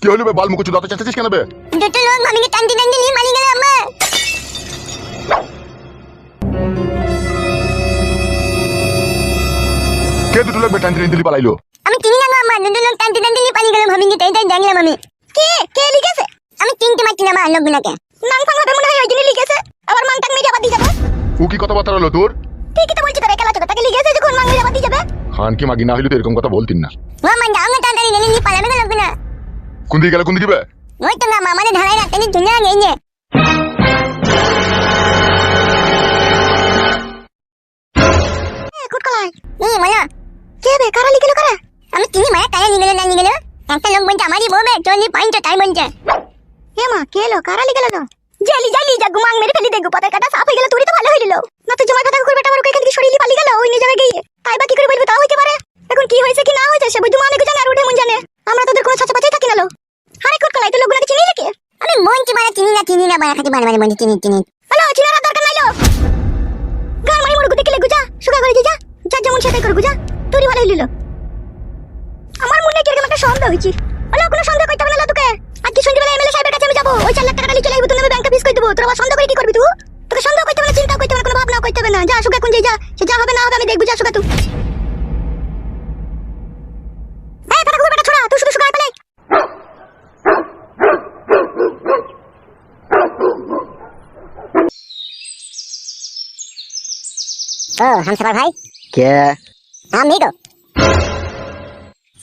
কি হলো বে? বাল মুকুচু দাঁতে চেঁচাচ্ছিস কেন বে? দুটো লোক মামিকে টানতে টানতে নিয়ে পালিয়ে গেল আম্মা। কে দুটো লোক বে টানতে টানতে পালাইলো? আমি চিনি না আম্মা দুটো লোক টানতে টানতে নিয়ে পালিয়ে গেল মামিকে তাই তাই দেখলাম আমি। কে? কে লিখেছে আমি চিনতে পারছি না মা লোকগুলোকে। নাম ফাং হবে মনে হয় ওই জন্য লিখেছে আবার মাং টাং মেরে আবার দিয়ে যাবে। ও কি কথাবার্তা হলো তোর? ঠিকই তো বলছি তোর একালা চোখে তাকে লিখেছে যখন মাং মেরে আবার দিয়ে যাবে। খান কি মাগি না হইলে তো এরকম কথা বলতিন না। ও মা না তাড়াতাড়ি নিয়ে পালাবে গো লোকগুলো। কোন দিকে গেল কোন দিকে ওই তো না মামারে ধারায় রাখতে নিয়ে চলে গেছে কুটকলাই এই বলো কে বে কারা লিখলো কারা? আমি চিনি মায়া কারা লিখলো না লিখলো একটা লোক বলছে আমারই বউ বে চলি পাইন তাই বলছে। হে মা কে লো কারা লিখলো না জালি জালি যা গুমাং মেরে ফেলি দেখো পতার কাটা সাফ হয়ে গেল তুই তো ভালো হইল। না তো জমার কথা করবে আমার এখান থেকে সরিয়ে পালিয়ে গেল ওই নিয়ে যাবে গিয়ে তাই বা কি করে বলব তাও হইতে পারে। এখন কি হয়েছে কি না হয়েছে সে বুঝু মানে জানে আর উঠে মন জানে। আমরা তোদের কোনো ছাচা পাচাই থাকি না লো। যা যা যেমন সেটাই আমার মনে কীরকম একটা সন্দেহ হয়েছে। হলো কোনো সন্দেহ করতে হবে না তোকে আর কি সন্ধ্যেবেলা এমএলএ সাহেবের কাছে আমি যাব, ওই চার লাখ টাকা নিয়ে চলে আসব তুমি ব্যাংকে ফিস করে দেবো। তোর করতে হবে চিন্তা করতে হবে না করতে হবে না। যা, সুগা কোন যা, সে যা হবে না হবে, আমি দেখব, যা, সুগা তুই এই বেটা বেটা ছোড়া তুই শুধু সুগা পেলে ও হামসাফার ভাই? কে? আমি তো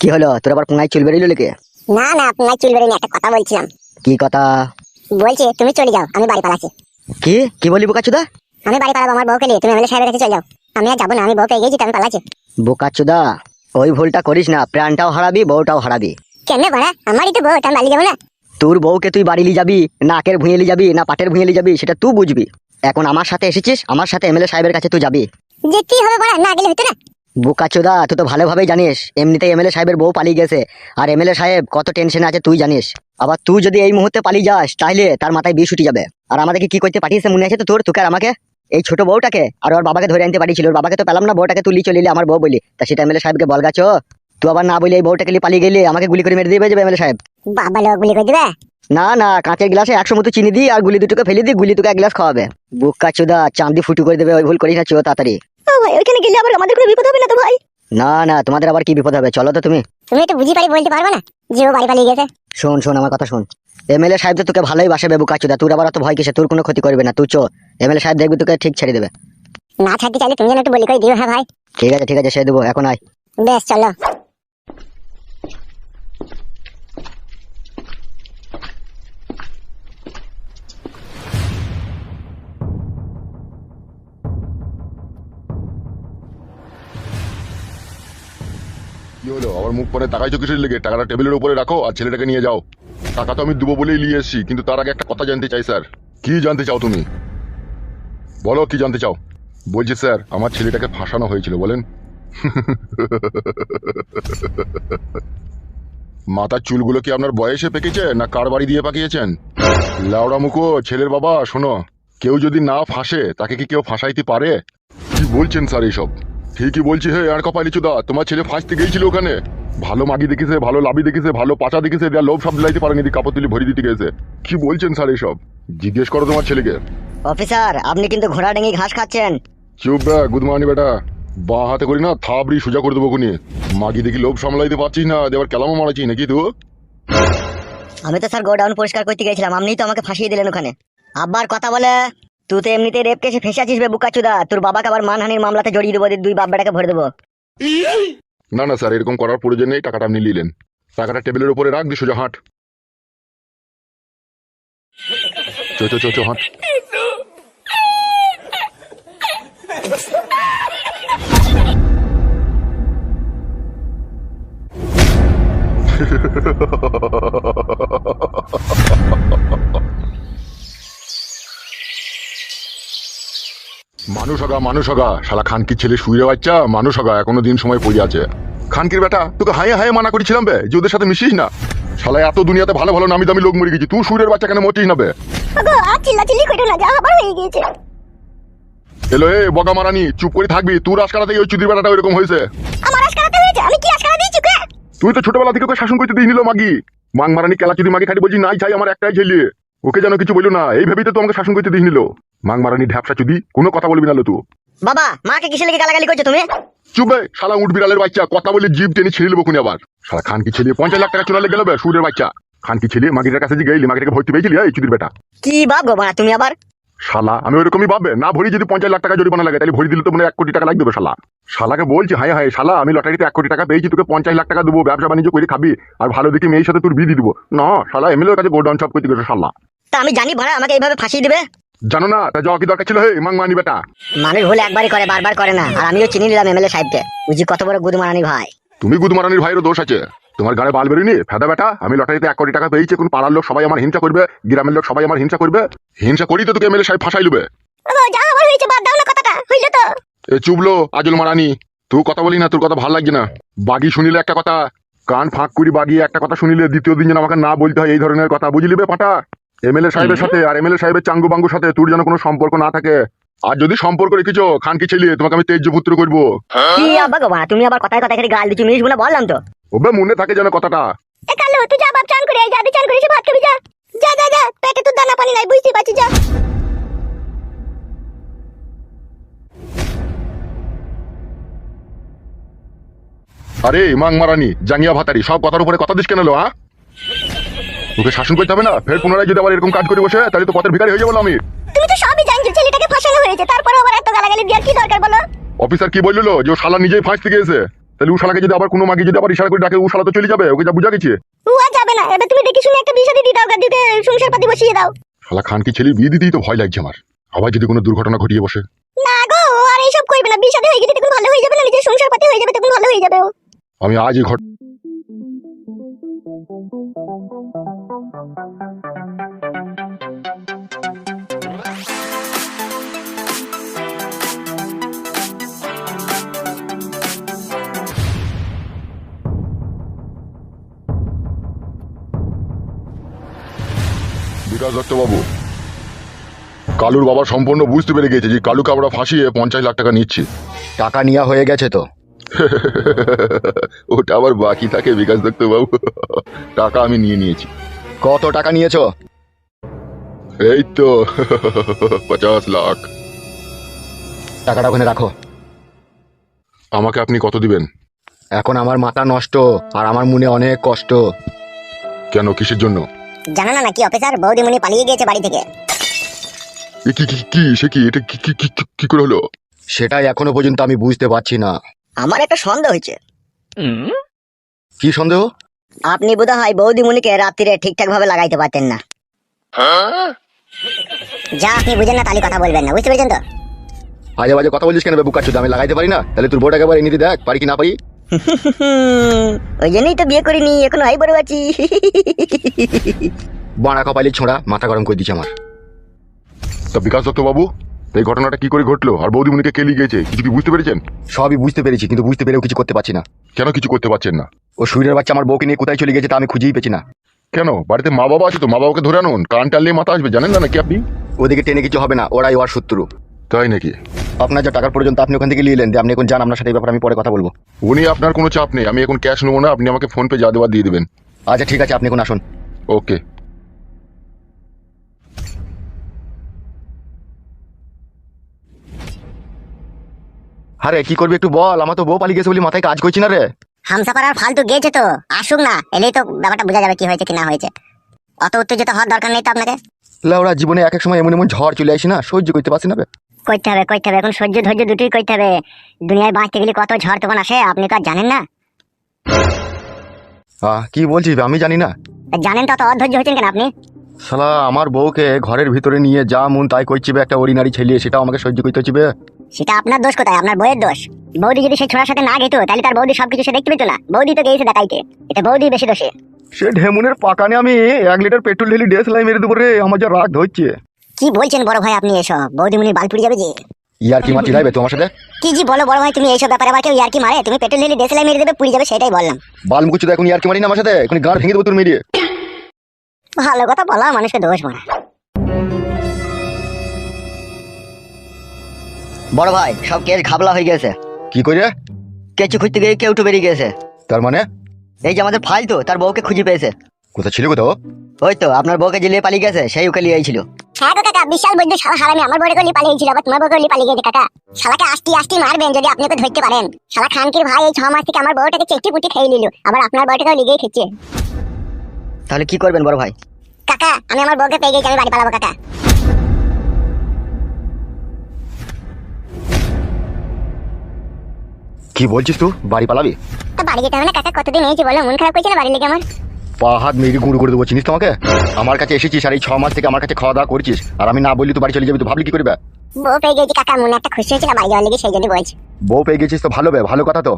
কি হলো? তোর আবার চুল বেরিয়ে না না চুল বেরোনি একটা কথা বলছিলাম। কি কথা? বলছি তুমি চলে যাও আমি বাড়ি পালাচ্ছি। কি? কি বলি বোকাচুদা আমি বাড়ি পালাবো আমার বউকে নিয়ে তুমি এমএলএ সাহেবের কাছে চলে যাও। আমি আর যাব না আমি বউ পেয়ে গেছি আমি পালাচ্ছি। বোকাচুদা ওই ভুলটা করিস না প্রাণটাও হারাবি বউটাও হারাবি। কেন বড়া? আমারই তো বউ আমি বাড়ি যাব না। তোর বউকে তুই বাড়ি নিয়ে যাবি নাকের ভুঁয়েলি যাবি না পাটের ভুঁয়েলি যাবি সেটা তুই বুঝবি। এখন আমার সাথে এসেছিস? আমার সাথে এমএলএ সাহেবের কাছে তুই যাবি। যেতেই হবে বড়া না গেলে হতো না। বোকাচোদা তুই তো ভালোভাবেই জানিস। এমনিতেই এমএলএ সাহেবের বউ পালিয়ে গেছে। আর এমএলএ সাহেব কত টেনশনে আছে তুই জানিস। আবার তুই যদি এই মুহূর্তে পালিয়ে যাস তাহলে তার মাথায় বিষ উঠে যাবে। আর আমাদেরকে কি করতে পাঠিয়েছে মনে আছে তো তোর? তোকে আর আমাকে? এই ছোট বউটাকে? আর ওর বাবাকে ধরে আনতে পাঠিয়েছিল ওর বাবাকে তো পেলাম না। বউটাকে তুলি চলে এলি আমার বউ বলি। তা সেটা এমএলএ সাহেবকে বল গাছো তুই আবার না বলে এই বউটাকে নিয়ে পালিয়ে গেলে আমাকে গুলি করে মেরে দিয়ে যাবে এমএলএ সাহেব? বাবা লোক গুলি করে দেবে? না না কাঁচের গ্লাসে একশো মতো চিনি দিই আর গুলি দুটোকে ফেলে দিই গুলি তোকে এক গ্লাস খাওয়াবে। বুকা চোদা চাঁদি ফুটু করে দেবে ওই ভুল করিস না চো তাড়াতাড়ি। ওইখানে গেলে আবার আমাদের কোনো বিপদ হবে না তো ভাই? না না তোমাদের আবার কি বিপদ হবে? চলো তো তুমি। তুমি একটু বুঝি পারি বলতে পারবে না? যে ও বাড়ি পালিয়ে গেছে। শোন শোন আমার কথা শোন। এমএলএ সাহেব তো তোকে ভালোই বাসে বেবু কাচুদা তোর আবার অত ভয় কিসে তোর কোনো ক্ষতি করবে না তুই চো। এমএলএ সাহেব দেখবি তোকে ঠিক ছেড়ে দেবে। না ছাড়তে চাইলে তুমি যেন একটু বলি করে দিও হ্যাঁ ভাই? ঠিক আছে ঠিক আছে সে দেবো এখন আয়। বেশ চলো। মুখ পরে তাকাইছো কিসের লেগে? টাকাটা টেবিলের উপরে রাখো আর ছেলেটাকে নিয়ে যাও। টাকা তো আমি দেবো বলেই নিয়ে এসেছি, কিন্তু তার আগে একটা কথা জানতে চাই, স্যার। কি জানতে চাও তুমি? বলো কি জানতে চাও। বলছি, স্যার, আমার ছেলেটাকে ফাঁসানো হয়েছিল, বলেন। মাথার চুলগুলো কি আপনার বয়সে পেকেছে, না কার বাড়ি দিয়ে পাকিয়েছেন? লাউড়া মুখো ছেলের বাবা, শোনো। কেউ যদি না ফাঁসে, তাকে কি কেউ ফাঁসাইতে পারে? কি বলছেন, স্যার, এইসব? ঠিকই বলছি হে আর কপালি চুদা তোমার ছেলে ফাঁসতে গিয়েছিল ওখানে। ভালো মাগি দেখেছে ভালো লাভি দেখেছে ভালো পাচা দেখেছে দেয়া লোভ সব দিলাইতে পারেনি কাপড় তুলি ভরি দিতে গেছে কি বলছেন স্যার এইসব? জিজ্ঞেস করো তোমার ছেলেকে। অফিসার আপনি কিন্তু ঘোড়া ডেঙ্গি ঘাস খাচ্ছেন। চুপ বে গুড মর্নিং বেটা। বাঁ হাতে করি না থাবড়ি সোজা করে দেবো কোনি মাগি দেখি লোভ সামলাইতে পারছিস না দেবার কেলামও মারাচ্ছিস নাকি তুই আমি তো স্যার গোডাউন পরিষ্কার করতে গেছিলাম আপনি তো আমাকে ফাঁসিয়ে দিলেন ওখানে। আবার কথা বলে তুই তো এমনিতে রেপ কেসে ফেসে আছিস বে, বুকাচুদা। তোর বাবাকে আবার মানহানির মামলাতে জড়িয়ে দেবো, দিয়ে দুই বাপ বেটাকে ভরে দেবো। না না, স্যার, এরকম করার প্রয়োজন নেই, টাকাটা আপনি নিলেন। টাকাটা টেবিলের উপরে রাখ দি সোজা হাঁট। চো চো চো চো, হাঁট। মানুষ হগা মানুষ হগা। শালা খানকির ছেলে শুয়ে বাচ্চা? মানুষ হগা এখনও দিন সময় পড়ে আছে। খানকির বেটা তোকে হায়ে হায়ে মানা করেছিলাম বে যে ওদের সাথে মিশিস না। শালা এত দুনিয়াতে ভালো ভালো নামি দামি লোক মরে গেছি তুই সুরের বাচ্চা কেন মরছিস না বে? এলো এ বগা মারানি চুপ করে থাকবি তুই রাজকারা থেকে ওই চুদির বেটাটা ওইরকম হয়েছে। আমার আজকারাতে হয়েছে? আমি কি আজকারা দিয়েছি তুই তো ছোটবেলা থেকে ওকে শাসন করতে দিয়ে নিল মাগি। মাং মারানি কেলা চুরি মাকে খালি বলছি নাই চাই আমার একটাই ছেলে। ওকে যেন কিছু বলল না এই ভেবেই তো তোমাকে শাসন করতে দিস নিল মাং মারানি ঢ্যাপসা চুদি কোনো কথা বলবি না লো তুই বাবা মাকে কিসে লেগে গালাগালি করছ তুমি? চুপে শালা উঠ বিড়ালের বাচ্চা কথা বলে জিভ টেনে ছিঁড়ে নেব খুনি আবার। শালা খান কি ছেলে পঞ্চাশ লাখ টাকা চলে গেল বে সুরের বাচ্চা। খান কি ছেলে মাগিটার কাছে যে গেলি মাগিটাকে ভর্তি পেয়েছিলি এই চুদির বেটা। কি বাপ গো বাড়া তুমি আবার? শালা আমি ওরকমই ভাববে না ভরি যদি পঞ্চাশ লাখ টাকা জরিমানা লাগে তাহলে ভরি দিলে তো মনে হয় এক কোটি টাকা লাগবে শালা। শালাকে বলছি হাই হায় শালা আমি লটারিতে এক কোটি টাকা পেয়েছি তোকে পঞ্চাশ লাখ টাকা দেবো ব্যবসা বাণিজ্য করে খাবি আর ভালো দেখি মেয়ের সাথে তোর বিয়ে দিয়ে দিবো। না শালা এমএলএর কাছে গোডাউন সব করতে গেছে শালা। তা আমি জানি ভাড়া আমাকে এইভাবে ফাঁসিয়ে দিবে। জানো না তা যাওয়া কি দরকার ছিল হে? মাং মানি বেটা। মানুষ ভুল একবারই করে বারবার করে না। আর আমিও চিনি নিলাম এমএলএ সাহেবকে। বুঝি কত বড় গুদ মারানি ভাই। তুমি গুদমারানির ভাইয়েরও দোষ আছে। তোমার গাড়ে বাল বেরোনি ফেদা বেটা আমি লটারিতে এক কোটি টাকা পেয়েছি কোন পাড়ার লোক সবাই আমার হিংসা করবে গ্রামের লোক সবাই আমার হিংসা করবে। হিংসা করি তো তোকে এমএলএ সাহেব ফাঁসাই লুবে যা হয়েছে বাদ দাও না কথাটা হইল তো। এ চুবলো আজল মারানি তুই কথা বলি না তোর কথা ভালো লাগছে না। বাগি শুনিলে একটা কথা কান ফাঁক করি বাগি একটা কথা শুনিলে দ্বিতীয় দিন যেন আমাকে না বলতে হয় এই ধরনের কথা বুঝলি বে পাটা? এমএলএ সাহেবের সাথে আর এমএলএ সাহেবের চাঙ্গু বাঙ্গুর সাথে তোর যেন কোনো সম্পর্ক না থাকে। আর যদি সম্পর্ক রেখেছো খান কি ছেলে তোমাকে আমি তেজ পুত্র করব। কি তুমি আবার কথায় কথায় খালি গাল দিচ্ছি মিনিস বলে বললাম তো। ওবে মনে থাকে যেন কথাটা। এ কালো তুই যা বাপ চান করে যা চান করে ভাত খাবি যা। যা যা যা পেটে তোর দানা পানি নাই বুঝতে পারছি যা। আরে মাং মারানি জাঙ্গিয়া ভাতারি সব কথার উপরে কথা দিস কেন লো হ্যাঁ? তোকে শাসন করতে হবে না। ফের পুনরায় যদি আবার এরকম কাজ করে বসে তাহলে তো পথের ভিখারি হয়ে যাব আমি। তুমি তো সবই জানছো ছেলেটাকে ফাঁসানো হয়েছে। তারপরে আবার এত গালাগালি দেওয়ার কি দরকার বলো? অফিসার কি বলল? যে ও শালা নিজেই ফাঁস থেকে এসে। তাহলে ও শালাকে যদি আবার কোনো মাকে যদি আবার ইশারা করে ডাকে ও শালা তো চলে যাবে ওকে যা বুঝা গেছে। ও আর যাবে না। এবার তুমি দেখি শুনে একটা বিষয় দিয়ে দাও গাদিকে সংসার পাতি বসিয়ে দাও। শালা খান কি ছেলে বিয়ে দিতেই তো ভয় লাগছে আমার। আবার যদি কোনো দুর্ঘটনা ঘটিয়ে বসে। না গো ও আর এইসব করবে না। বিষাদে হয়ে গেলে তখন ভালো হয়ে যাবে না? নিজের সংসার পাতি হয়ে যাবে তখন ভালো হয়ে যাবে ও। আমি আজই ঘট বিকাশ দত্তবাবু কালুর বাবা সম্পূর্ণ বুঝতে পেরে গেছে যে কালুকে আমরা ফাঁসিয়ে পঞ্চাশ লাখ টাকা নিচ্ছি। টাকা নেওয়া হয়ে গেছে তো। ওটা আবার বাকি থাকে বিকাশ দত্ত বাবু টাকা আমি নিয়ে নিয়েছি। কত টাকা নিয়েছো? এই তো পঞ্চাশ লাখ। টাকাটা ওখানে রাখো। আমাকে আপনি কত দিবেন? এখন আমার মাথা নষ্ট আর আমার মনে অনেক কষ্ট। কেন কিসের জন্য? জানো না নাকি অফিসার? বৌদিমণি পালিয়ে গিয়েছে বাড়ি থেকে। এ কি কি কি সে কি? এটা কি কি কি কি- কি করে হলো? সেটাই এখনও পর্যন্ত আমি বুঝতে পারছি না। আমার একটা সন্দেহ হয়েছে। কি সন্দেহ? আপনি বোধ হয় বৌদিমণিকে রাত্রিরে ঠিকঠাক ভাবে লাগাইতে পারতেন না। যা আপনি বুঝেন না তাহলে কথা বলবেন না বুঝতে পেরেছেন তো? আজে বাজে কথা বলিস কেন বেবু কাচ্ছু আমি লাগাইতে পারি না। তাহলে তোর বোর্ডাকে একবার এনে দেখ পারি কি না পারি? ওই জন্যই তো বিয়ে করিনি এখন হাই বড় আছি। বাঁড়া কপালি ছোঁড়া মাথা গরম করে দিচ্ছে আমার। তা বিকাশ দত্ত বাবু এই ঘটনাটা কি করে ঘটলো? আর বৌদিমণিকে কে লিয়ে গেছে কিছু কি বুঝতে পেরেছেন? সবই বুঝতে পেরেছি কিন্তু বুঝতে পেরেও কিছু করতে পারছি না। কেন কিছু করতে পারছেন না? ও শরীরের বাচ্চা আমার বউকে নিয়ে কোথায় চলে গেছে তা আমি খুঁজেই পেছি না। কেন? বাড়িতে মা বাবা আছে তো? মা বাবাকে ধরে আনুন। কান টানলে মাথা আসবে। জানেন না নাকি আপনি? ওদিকে টেনে কিছু হবে না। ওরাই ওর শত্রু। তাই নাকি? আপনার যা টাকার পর্যন্ত আপনি ওখান থেকে নিয়ে নেন। আপনি এখন যান আপনার সাথে এই ব্যাপারে আমি পরে কথা বলব। উনি আপনার কোনো চাপ নেই। আমি এখন ক্যাশ নেব না। আপনি আমাকে ফোনপে যা দেওয়ার দিয়ে দেবেন। আচ্ছা ঠিক আছে। আপনি এখন আসুন। ওকে আরে কি করবি একটু বল? আমার তো বউ পালিয়ে গেছে বলে মাথায় কাজ করছি না রে। হামসাফার আর ফালতু গেছে তো। আসুক না এলেই তো ব্যাপারটা বোঝা যাবে কি হয়েছে কি না হয়েছে। অত উত্তেজিত হওয়ার দরকার নেই তো আপনাকে? লাউড়া জীবনে এক এক সময় এমন এমন ঝড় চলে আসি না সহ্য করতে পারছি না বে। করতে হবে করতে হবে। এখন সহ্য ধৈর্য দুটোই করতে হবে। দুনিয়ায় বাঁচতে গেলে কত ঝড় তখন আসে আপনি তো আর জানেন না। আহ কি বলছিস বে? আমি জানি না। তা জানেন তো অত অধৈর্য হয়েছেন কেন আপনি? শালা আমার বউকে ঘরের ভিতরে নিয়ে যা মন তাই করছি বে, একটা অরিনারি ছেলে সেটাও আমাকে সহ্য করতে হচ্ছে বে। সেটা আপনার দোষ কোথায়? আপনার বইয়ের দোষ। বৌদি যদি সেই ছোড়ার সাথে না গেতো তাহলে তার বৌদি সবকিছু সে দেখতে পেতো না। বৌদি তো গেছে দেখাইতে। এটা বৌদি বেশি দোষে। সে ঢেমুনের পাকানে আমি এক লিটার পেট্রোল ঢেলি ডেস লাই মেরে দেবো রে আমার যা রাগ ধরছে। কি বলছেন বড় ভাই আপনি এসব? বৌদিমুনির বাল পুড়ে যাবে যে। ইয়ার কি মাটি তোমার সাথে? কি জি বলো বড় ভাই তুমি এইসব ব্যাপারে আবার কেউ ইয়ার্কি মারে? তুমি পেট্রোল ঢেলে দেশলাই মেরে দেবে পুড়ে যাবে সেটাই বললাম। বাল মুকুচ্ছ এখন ইয়ার কি মারি না আমার সাথে? এখন গাড় ভেঙে দেবো তোর মেরিয়ে ভালো কথা বলা মানুষকে দোষ মারা বড় ভাই সব কেস ঘাবলা হয়ে গেছে। কি করে কেঁচু খুঁজতে গিয়ে কেউ বেরিয়ে গেছে। তার মানে? এই যে আমাদের ফাইল তো তার বউকে খুঁজে পেয়েছে। কোথা ছিল কোথাও? ওই তো আপনার বউকে জিলিয়ে পালিয়ে গেছে সেই ওকে লিয়েই ছিল হ্যাঁ গো কাকা বিশাল বৈদ্য শালা হারামি আমার বড় গলি পালিয়ে গেছিল আবার তোমার বড় গলি পালিয়ে গেছে কাকা। শালাকে আস্তি আস্তি মারবেন যদি আপনি ওকে ধরতে পারেন। শালা খানকির ভাই এই ছ মাস থেকে আমার বউটাকে চেটে পুটি খেয়ে নিল আবার আপনার বউটাকেও লিগেই খেচ্ছে তাহলে কি করবেন বড় ভাই? কাকা আমি আমার বউকে পেয়ে গেছি আমি বাড়ি পালাবো কাকা। কি বলছিস তুই? বাড়ি পালাবি? তা বাড়ি যেতে হবে না কাকা কতদিন হয়েছে বলো? মন খারাপ করছে না বাড়ি লেগে আমার? পা হাত মেরে গুঁড়ো করে দেবো চিনিস তোমাকে? আমার কাছে এসেছিস আর এই ছ মাস থেকে আমার কাছে খাওয়া দাওয়া করছিস। আর আমি না বললি তুই বাড়ি চলে যাবি তুই ভাবলি কি করবে? বউ পেয়ে গেছি কাকা মনে একটা খুশি হয়েছিল বাড়ি যাওয়ার লেগে সেই জন্য বলছি। বউ পেয়ে গেছিস তো ভালো বে ভালো কথা তো।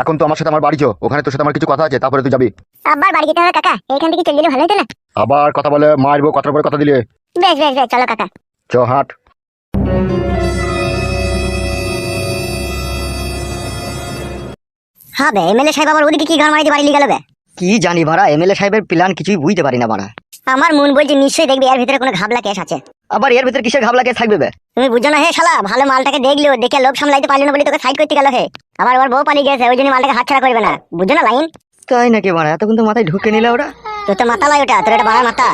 এখন তো আমার সাথে আমার বাড়ি চো ওখানে তোর সাথে আমার কিছু কথা আছে তারপরে তুই যাবি। আবার বাড়ি যেতে হবে কাকা? এইখান থেকে চলে গেলে ভালো হতো না? আবার কথা বলে মারবো কথার পরে কথা দিলে। বেশ বেশ বেশ চলো কাকা। চ হাট। হবে এমএলএ সাহেব আবার ওদিকে কি ঘর মারিতে বাড়ি লিগে গেলবে কি জানি ভাড়া এমএলএ সাহেবের প্ল্যান কিছুই বুঝতে পারি না বাড়া আমার মন বলছে নিশ্চয়ই দেখবি এর ভিতরে কোনো ঘাবলা কেস আছে। আবার এর ভিতরে কিসের ঘাবলা কেস থাকবে বে? তুমি বুঝছ না হে শালা ভালো মালটাকে দেখল দেখে লোক সামলাইতে পারল না বলে তোকে সাইড করতে গেল হে। আবার আবার বউ পালিয়ে গেছে ওই জন্য মালটাকে হাতছাড়া করবে না। বুঝছ না লাইন? তাই নাকি বাড়া এতক্ষণ তো মাথায় ঢুকে নিলে ওরা। তোর তো মাথা লাই ওটা তোর এটা বাড়ার মাথা।